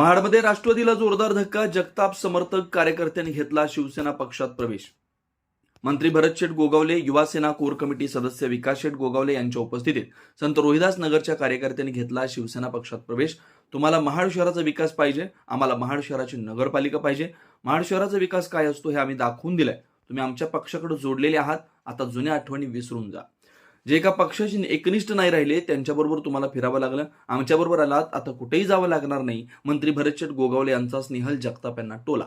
महाडमध्ये राष्ट्रवादीला जोरदार धक्का जगताप समर्थक कार्यकर्त्यांनी घेतला शिवसेना पक्षात प्रवेश. मंत्री भरत शेठ गोगावले युवासेना कोर कमिटी सदस्य विकास शेठ गोगावले यांच्या उपस्थितीत संत रोहिदास नगरच्या कार्यकर्त्यांनी घेतला शिवसेना पक्षात प्रवेश. तुम्हाला महाड शहराचा विकास पाहिजे आम्हाला महाड शहराची नगरपालिका पाहिजे. महाड शहराचा विकास काय असतो हे आम्ही दाखवून दिलंय. तुम्ही आमच्या पक्षाकडे जोडलेले आहात आता जुन्या आठवणी विसरून जा. जे एका पक्षाशी एकनिष्ठ नाही राहिले त्यांच्याबरोबर तुम्हाला फिरावं लागलं. आमच्याबरोबर आलात आता कुठेही जावं लागणार नाही. मंत्री भरतशेठ गोगावले यांचा स्नेहल जगताप यांना टोला.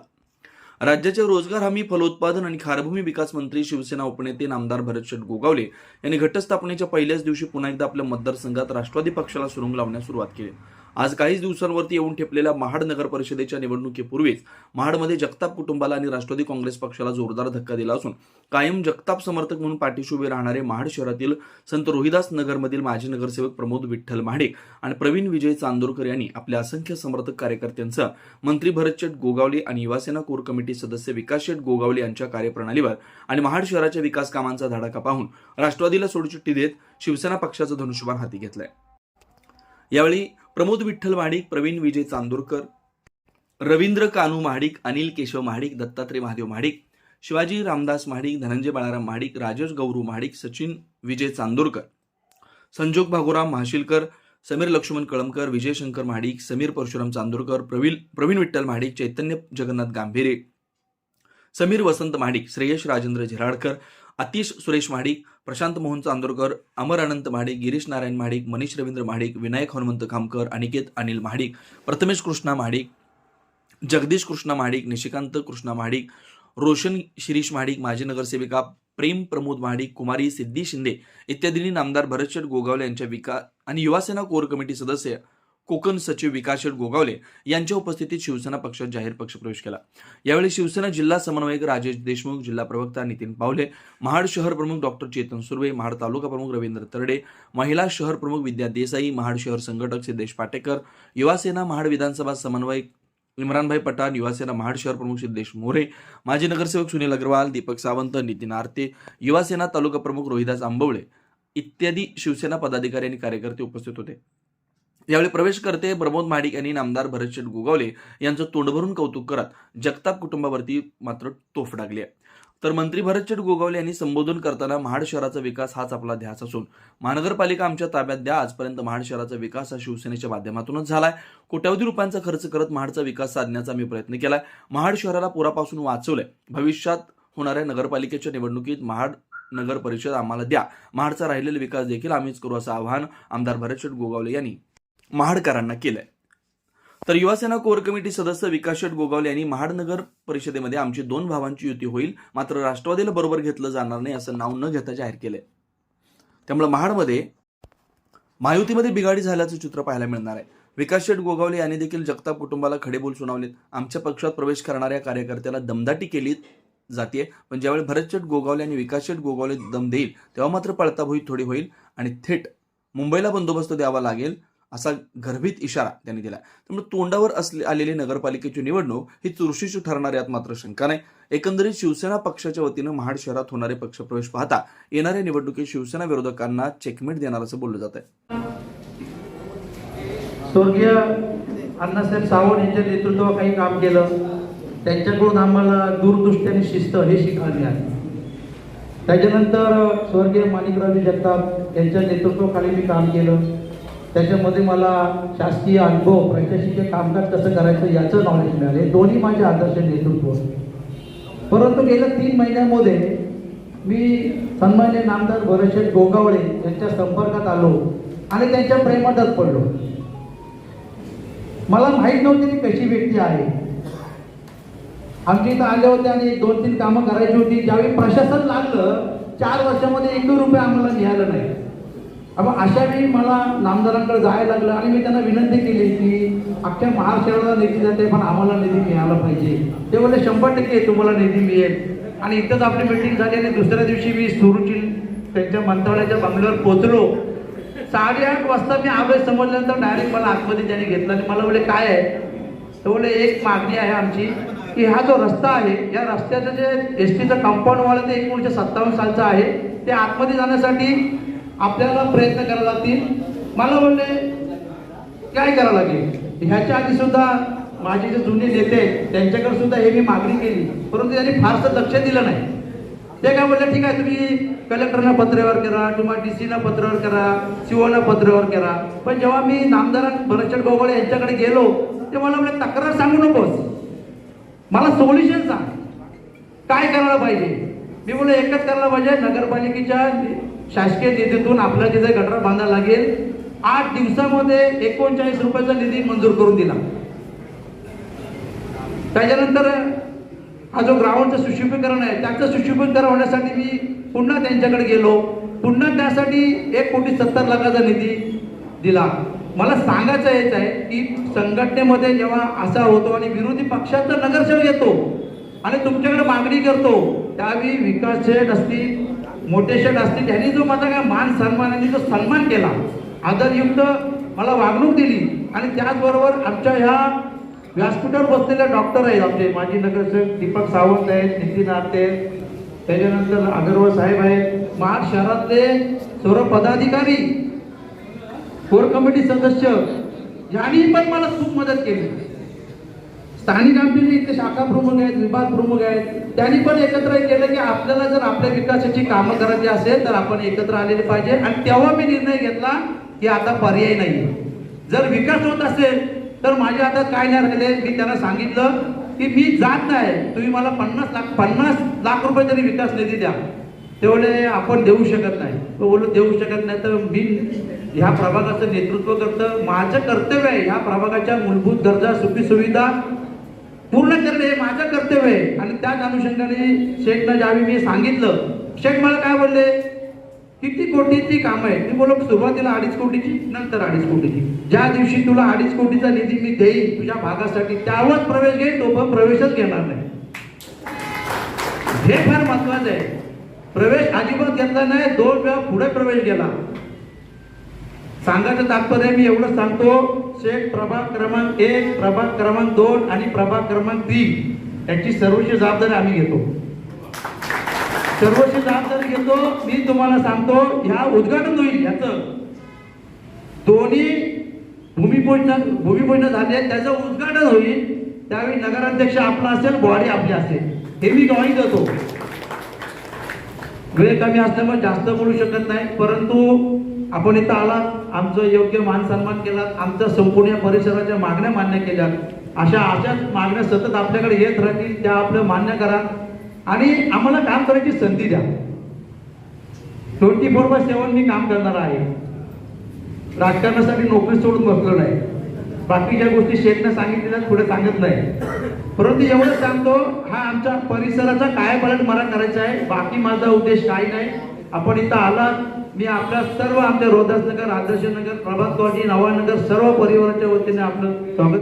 राज्याचे रोजगार हमी फलोत्पादन आणि खारभूमी विकास मंत्री शिवसेना उपनेते नामदार भरतशेठ गोगावले यांनी घटस्थापनेच्या पहिल्याच दिवशी पुन्हा एकदा आपल्या मतदारसंघात राष्ट्रवादी पक्षाला सुरुंग लावण्यास सुरुवात केली. आज काहीच दिवसांवरती येऊन ठेपलेल्या महाड नगर परिषदेच्या निवडणुकीपूर्वीच महाडमध्ये जगताप कुटुंबाला आणि राष्ट्रवादी काँग्रेस पक्षाला जोरदार धक्का दिला असून कायम जगताप समर्थक म्हणून पाठीशी उभे राहणारे महाड शहरातील संत रोहिदास नगरमधील माजी नगरसेवक प्रमोद विठ्ठल महाडिक आणि प्रवीण विजय चांदोरकर यांनी आपल्या असंख्य समर्थक कार्यकर्त्यांसह मंत्री भरतशेठ गोगावले आणि युवासेना कोर कमिटी सदस्य विकासशेठ गोगावले यांच्या कार्यप्रणालीवर आणि महाड शहराच्या विकास कामांचा धडाका पाहून राष्ट्रवादीला सोडचिठ्ठी देत शिवसेना पक्षाचं धनुष्यबाण हाती घेतलंय. यावेळी प्रमोद विठ्ठल महाडिक प्रवीण विजय चांदूरकर रवींद्र कानू महाडिक अनिल केशव महाडिक दत्तात्रय महादेव महाडिक शिवाजी रामदास महाडिक धनंजय बाळाराम महाडिक राजेश गौरू महाडिक सचिन विजय चांदूरकर संजोग भागोराम महाशिलकर समीर लक्ष्मण कळमकर विजय शंकर महाडिक समीर परशुराम चांदूरकर प्रवीण प्रवीण विठ्ठल महाडिक चैतन्य जगन्नाथ गांभीरे समीर वसंत महाडिक श्रेयश राजेंद्र झिराडकर आतिश सुरेश महाडिक प्रशांत मोहन चांदोरकर अमर अनंत महाडिक गिरीश नारायण महाडिक मनीष रवींद्र महाडिक विनायक हनुमंत खामकर अनिकेत अनिल महाडिक प्रथमेश कृष्णा महाडिक जगदीश कृष्णा महाडिक निशिकांत कृष्णा महाडिक रोशन शिरीष महाडिक माजी नगरसेविका प्रेम प्रमोद महाडिक कुमारी सिद्धी शिंदे इत्यादींनी नामदार भरतशेठ गोगावले यांच्या विकास आणि युवासेना कोर कमिटी सदस्य कोकण सचिव विकासशेठ गोगावले यांच्या उपस्थितीत शिवसेना पक्षात जाहीर पक्षप्रवेश केला. यावेळी शिवसेना जिल्हा समन्वयक राजेश देशमुख जिल्हा प्रवक्ता नितीन पावले महाड शहर प्रमुख डॉक्टर चेतन सुर्वे महाड तालुका प्रमुख रवींद्र तरडे महिला शहर प्रमुख विद्या देसाई महाड शहर संघटक सिद्धेश पाटेकर युवासेना महाड विधानसभा समन्वयक इम्रानभाई पठाण युवासेना महाड शहर प्रमुख सिद्धेश मोरे माजी नगरसेवक सुनील अग्रवाल दीपक सावंत नितीन आरते युवासेना तालुका प्रमुख रोहिदास आंबवळे इत्यादी शिवसेना पदाधिकारी आणि कार्यकर्ते उपस्थित होते. यावेळी प्रवेश करते प्रमोद महाडिक यांनी नामदार भरतशेठ गोगावले यांचं तोंडभरून कौतुक करत जगताप कुटुंबावरती मात्र तोफ डागली आहे. तर मंत्री भरतशेठ गोगावले यांनी संबोधन करताना महाड शहराचा विकास हाच आपला ध्यास असून महानगरपालिका आमच्या ताब्यात द्या आजपर्यंत महाड शहराचा विकास हा शिवसेनेच्या माध्यमातूनच झालाय. कोट्यावधी रुपयांचा खर्च करत महाडचा विकास साधण्याचा मी प्रयत्न केलाय. महाड शहराला पुरापासून वाचवलंय. भविष्यात होणाऱ्या नगरपालिकेच्या निवडणुकीत महाड नगर परिषद आम्हाला द्या. महाडचा राहिलेला विकास देखील आम्हीच करू असं आवाहन आमदार भरतशेठ गोगावले यांनी महाडकरांना केलंय. तर युवासेना कोर कमिटी सदस्य विकास शेठ गोगावले यांनी महाडनगर परिषदेमध्ये आमची दोन भावांची युती होईल मात्र राष्ट्रवादीला बरोबर घेतलं जाणार नाही असं नाव न घेता जाहीर केलंय. त्यामुळे महाडमध्ये महायुतीमध्ये बिघाडी झाल्याचं चित्र पाहायला मिळणार आहे. विकास शेठ गोगावले यांनी देखील जगताप कुटुंबाला खडेबोल सुनावलेत. आमच्या पक्षात प्रवेश करणाऱ्या कार्यकर्त्याला दमदाटी केली जाते पण ज्यावेळी भरतशेठ गोगावले आणि विकास शेठ गोगावले दम देईल तेव्हा मात्र पळताभुई थोडी होईल आणि थेट मुंबईला बंदोबस्त द्यावा लागेल असा गर्भित इशारा त्यांनी दिला त्यामुळे तोंडावर असले आलेली नगरपालिकेची निवडणूक ही चुरशीची ठरणार यात मात्र शंका नाही. एकंदरीत शिवसेना पक्षाच्या वतीनं महाड शहरात होणारे पक्षप्रवेश पाहता येणाऱ्या निवडणुकीत शिवसेना विरोधकांना चेकमेट देणार असं बोललं जात आहे स्वर्गीय अण्णासाहेब सावंत यांच्या नेतृत्वात काही काम केलं. त्यांच्याकडून आम्हाला दूरदृष्टी आणि शिस्त हे शिकवले आहे. त्याच्यानंतर स्वर्गीय माणिकरावजी जगताप यांच्या नेतृत्वाखाली मी काम केलं. त्याच्यामध्ये मला शासकीय अनुभव प्रशासकीय कामकाज कसं करायचं याचं नॉलेज मिळाले. दोन्ही माझे आदर्श नेतृत्व. परंतु गेल्या तीन महिन्यामध्ये मी सन्मान्य नामदार भरतशेठ गोगावळे यांच्या संपर्कात आलो आणि त्यांच्या प्रेमातच पडलो. मला माहीत नव्हती ती कशी व्यक्ती आहे. आमच्या इथं आले होते आणि दोन तीन कामं करायची होती. ज्यावेळी प्रशासन लागलं चार वर्षामध्ये एक रुपये आम्हाला मिळालं नाही. मग अशा वेळी मला नामदारांकडे जायला लागलं आणि मी त्यांना विनंती केली की अख्ख्या महाराष्ट्राला निधी जाते पण आम्हाला निधी मिळाला पाहिजे. ते बोलले शंभर टक्के तुम्हाला निधी मिळेल. आणि इथंच आपली मिटिंग झाली आणि दुसऱ्या दिवशी मी सुरूची त्यांच्या मंत्रालयाच्या बंगल्यावर पोचलो साडेआठ वाजता मी आवेश समजल्यानंतर डायरेक्ट मला आतमध्ये त्याने घेतलं आणि मला बोले काय आहे? तर बोले एक मागणी आहे आमची की हा जो रस्ता आहे या रस्त्याचं जे एस टीचं कंपाऊंड वाला ते एकोणीसशे सत्तावन्न सालचं आहे ते आतमध्ये जाण्यासाठी आपल्याला प्रयत्न करावे लागतील. मला म्हणले काय करावं लागेल? ह्याच्या आधी सुद्धा माझे जे जुने नेते त्यांच्याकडे सुद्धा हे मी मागणी केली. परंतु त्यांनी फारसं लक्ष दिलं नाही. ते काय बोलले ठीक आहे तुम्ही कलेक्टरना पत्रावर करा किंवा डी सीना पत्रावर करा सीओना पत्रावर करा. पण जेव्हा मी नामदार भरतचंद गोगोळे यांच्याकडे गेलो ते मला म्हणजे तक्रार सांगू नकोस. मला सोल्युशन सांग. काय करायला पाहिजे? मी म्हणलं एकच करायला पाहिजे नगरपालिकेच्या शासकीय निधीतून आपल्याला तिथे गटर बांधायला लागेल. आठ दिवसामध्ये एकोणचाळीस रुपयाचा निधी मंजूर करून दिला. त्याच्यानंतर हा जो ग्राउंडचं सुशोभीकरण आहे त्याचं सुशोभीकरण होण्यासाठी मी पुन्हा त्यांच्याकडे गेलो. पुन्हा त्यासाठी एक कोटी सत्तर लाखाचा निधी दिला. मला सांगायचं हेच आहे की संघटनेमध्ये जेव्हा असा होतो आणि विरोधी पक्षाचा नगरसेवक येतो आणि तुमच्याकडे मागणी करतो त्यावेळी विकास शेठ असतील मोठे शेठ असतील त्यांनी जो माझा काय मान सन्मानाने जो सन्मान केला आदरयुक्त मला वागणूक दिली. आणि त्याचबरोबर आमच्या ह्या व्यासपीठावर बसलेले डॉक्टर आहेत आमचे माजी नगरसेवक दीपक सावंत आहेत नितीन आरते त्याच्यानंतर अगरवाल साहेब आहेत. महाड शहरातले सर्व पदाधिकारी कोर कमिटी सदस्य यांनी पण मला खूप मदत केली. स्थानिक आमचे इथे शाखा प्रमुख आहेत विभाग प्रमुख आहेत. त्यांनी पण एकत्र केलं की आपल्याला जर आपल्या विकासाची कामं करायची असेल तर आपण एकत्र आलेले पाहिजे. आणि तेव्हा मी निर्णय घेतला की आता पर्याय नाही. जर विकास होत असेल तर माझ्या हातात काय नाही राहिले मी त्यांना सांगितलं की मी जात नाही. तुम्ही मला पन्नास लाख पन्नास लाख रुपये तरी विकास निधी द्या. तेवढे आपण देऊ शकत नाही. तो बोललो देऊ शकत नाही. तर मी ह्या प्रभागाचं नेतृत्व करतं. माझं कर्तव्य आहे ह्या प्रभागाच्या मूलभूत गरजा सुखी सुविधा पूर्ण करणे हे माझं कर्तव्य आहे. आणि त्याच अनुषंगाने शेखनं ज्यावेळी मी सांगितलं शेख मला काय बोलले? किती कोटीची कामं आहे मी बोलो सुरुवातीला अडीच कोटीची नंतर अडीच कोटीची. ज्या दिवशी तुला अडीच कोटीचा निधी मी देईन तुझ्या भागासाठी त्यावर प्रवेश घेईन तो पण प्रवेशच घेणार नाही. हे फार महत्वाचं आहे. प्रवेश अजिबात घेतला नाही दोन वेळा पुढे प्रवेश गेला. सांगायचं तात्पर्य मी एवढं सांगतो शेख प्रभाग क्रमांक एक प्रभाग क्रमांक दोन आणि प्रभाग क्रमांक तीन याची सर्वोच्च जबाबदारी आम्ही घेतो. सर्वोच्च जबाबदारी घेतो मी तुम्हाला सांगतो ह्या उद्घाटन होईल याचं. दोन्ही भूमिपूजन भूमिपूजन झाले त्याचं उद्घाटन होईल त्यावेळी नगराध्यक्ष आपला असेल बॉडी आपली असेल. हे मी ग्वाही देतो. वेळ कमी असल्यामुळे जास्त बोलू शकत नाही परंतु आपण इथं आलात आमचं योग्य मान सन्मान केला आमच्या संपूर्ण या परिसराच्या मागण्या मान्य केल्या. अशा अशाच मागण्या सतत आपल्याकडे येत राहतील त्या आपलं मान्य करा. आणि आम्हाला काम करायची संधी द्या. ट्वेंटी फोर बाय सेवन मी काम करणार आहे. राजकारणासाठी नोकरी सोडून बसलो नाही. बाकीच्या गोष्टी शेठनं सांगितलेल्या पुढे सांगत नाही. परंतु एवढं सांगतो हा आमच्या परिसराचा काय पलट मला करायचा आहे. बाकी माझा उद्देश काही नाही. आपण इथं आलात मी आपल्या सर्व आमच्या रोदासनगर आदर्शनगर प्रभात कॉलनी नवानगर सर्व परिवाराच्या वतीने आपलं स्वागत